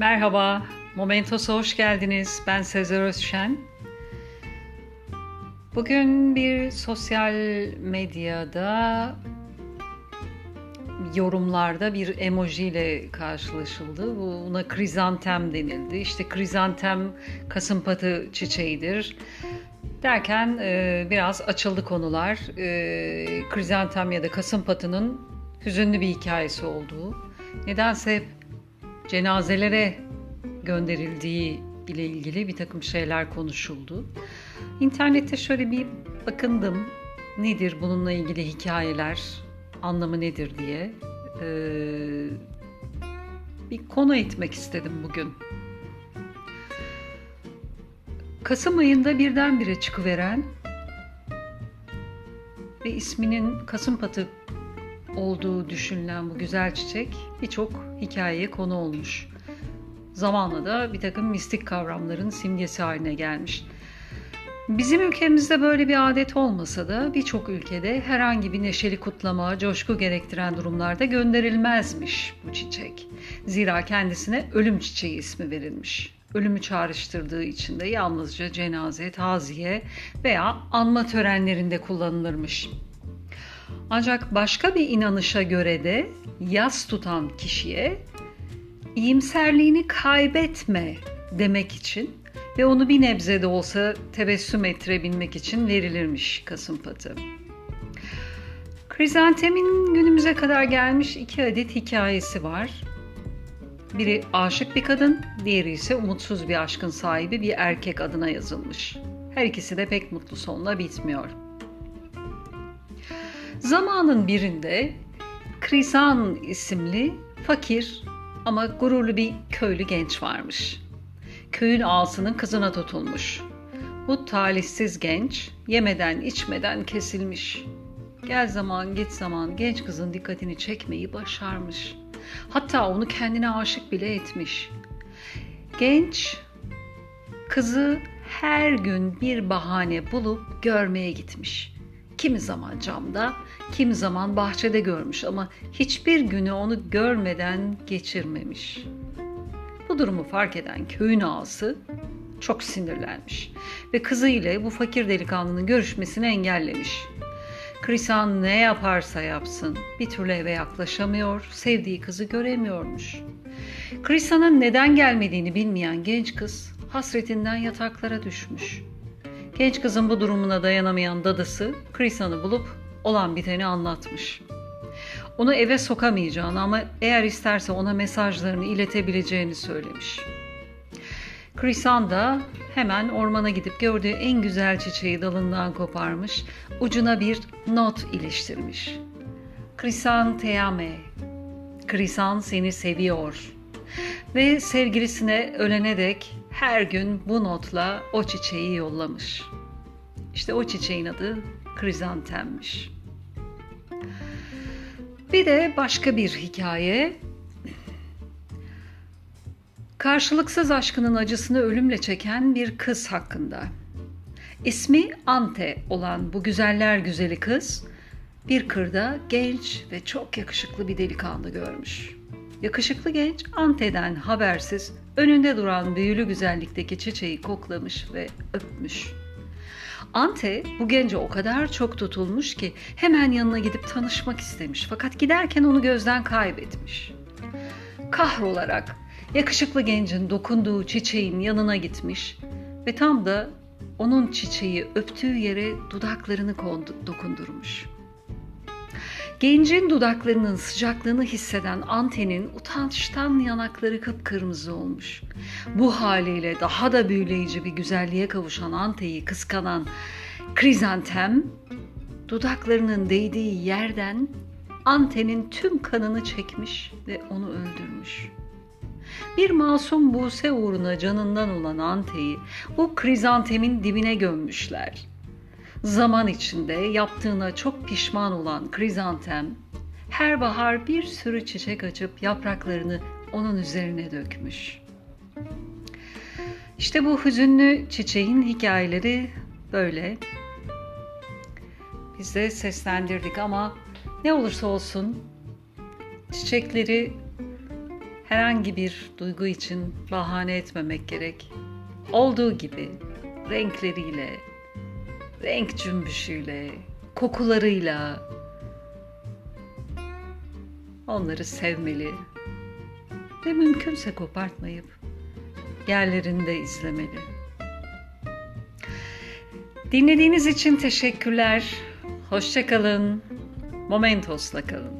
Merhaba, Momentos'a hoş geldiniz. Ben Sezer Özşen. Bugün bir sosyal medyada yorumlarda bir emoji ile karşılaşıldı. Buna krizantem denildi. İşte krizantem kasımpatı çiçeğidir. Derken e, biraz açıldı konular. E, krizantem ya da kasımpatının hüzünlü bir hikayesi olduğu. Nedense hep cenazelere gönderildiği ile ilgili bir takım şeyler konuşuldu. İnternette şöyle bir bakındım. Nedir bununla ilgili hikayeler, anlamı nedir diye. Ee, bir konu etmek istedim bugün. Kasım ayında birdenbire çıkıveren ve isminin Kasımpatı olduğu düşünülen bu güzel çiçek birçok hikayeye konu olmuş. Zamanla da bir takım mistik kavramların simgesi haline gelmiş. Bizim ülkemizde böyle bir adet olmasa da birçok ülkede herhangi bir neşeli kutlama, coşku gerektiren durumlarda gönderilmezmiş bu çiçek. Zira kendisine ölüm çiçeği ismi verilmiş. Ölümü çağrıştırdığı için de yalnızca cenaze, taziye veya anma törenlerinde kullanılırmış. Ancak başka bir inanışa göre de yas tutan kişiye iyimserliğini kaybetme demek için ve onu bir nebze de olsa tebessüm ettirebilmek için verilirmiş kasımpatı. Krizantemin günümüze kadar gelmiş iki adet hikayesi var. Biri aşık bir kadın, diğeri ise umutsuz bir aşkın sahibi bir erkek adına yazılmış. Her ikisi de pek mutlu sonla bitmiyor. Zamanın birinde Krisan isimli fakir ama gururlu bir köylü genç varmış. Köyün ağasının kızına tutulmuş. Bu talihsiz genç yemeden içmeden kesilmiş. Gel zaman git zaman genç kızın dikkatini çekmeyi başarmış. Hatta onu kendine aşık bile etmiş. Genç kızı her gün bir bahane bulup görmeye gitmiş. Kimi zaman camda, kimi zaman bahçede görmüş ama hiçbir günü onu görmeden geçirmemiş. Bu durumu fark eden köyün ağası çok sinirlenmiş ve kızı ile bu fakir delikanlının görüşmesini engellemiş. Krisan ne yaparsa yapsın bir türlü eve yaklaşamıyor, sevdiği kızı göremiyormuş. Krisan'ın neden gelmediğini bilmeyen genç kız hasretinden yataklara düşmüş. Genç kızın bu durumuna dayanamayan dadısı Krisan'ı bulup olan biteni anlatmış. Onu eve sokamayacağını ama eğer isterse ona mesajlarını iletebileceğini söylemiş. Krisan da hemen ormana gidip gördüğü en güzel çiçeği dalından koparmış, ucuna bir not iliştirmiş. Krisan te ame, Krisan seni seviyor ve sevgilisine ölene dek her gün bu notla o çiçeği yollamış. İşte o çiçeğin adı krizantemmiş. Bir de başka bir hikaye. Karşılıksız aşkının acısını ölümle çeken bir kız hakkında. İsmi Ante olan bu güzeller güzeli kız bir kırda genç ve çok yakışıklı bir delikanlı görmüş. Yakışıklı genç Ante'den habersiz önünde duran büyülü güzellikteki çiçeği koklamış ve öpmüş. Ante bu gence o kadar çok tutulmuş ki hemen yanına gidip tanışmak istemiş fakat giderken onu gözden kaybetmiş. Kahrolarak yakışıklı gencin dokunduğu çiçeğin yanına gitmiş ve tam da onun çiçeği öptüğü yere dudaklarını dokundurmuş. Gencin dudaklarının sıcaklığını hisseden Ante'nin utançtan yanakları kıpkırmızı olmuş. Bu haliyle daha da büyüleyici bir güzelliğe kavuşan Ante'yi kıskanan Krizantem, dudaklarının değdiği yerden Ante'nin tüm kanını çekmiş ve onu öldürmüş. Bir masum Buse uğruna canından olan Ante'yi bu krizantemin dibine gömmüşler. Zaman içinde yaptığına çok pişman olan krizantem her bahar bir sürü çiçek açıp yapraklarını onun üzerine dökmüş. İşte bu hüzünlü çiçeğin hikayeleri böyle. Biz de seslendirdik ama ne olursa olsun çiçekleri Herhangi bir duygu için bahane etmemek gerek. Olduğu gibi renkleriyle, renk cümbüşüyle, kokularıyla onları sevmeli ve mümkünse kopartmayıp yerlerinde izlemeli. Dinlediğiniz için teşekkürler. Hoşçakalın. Momentos'la kalın.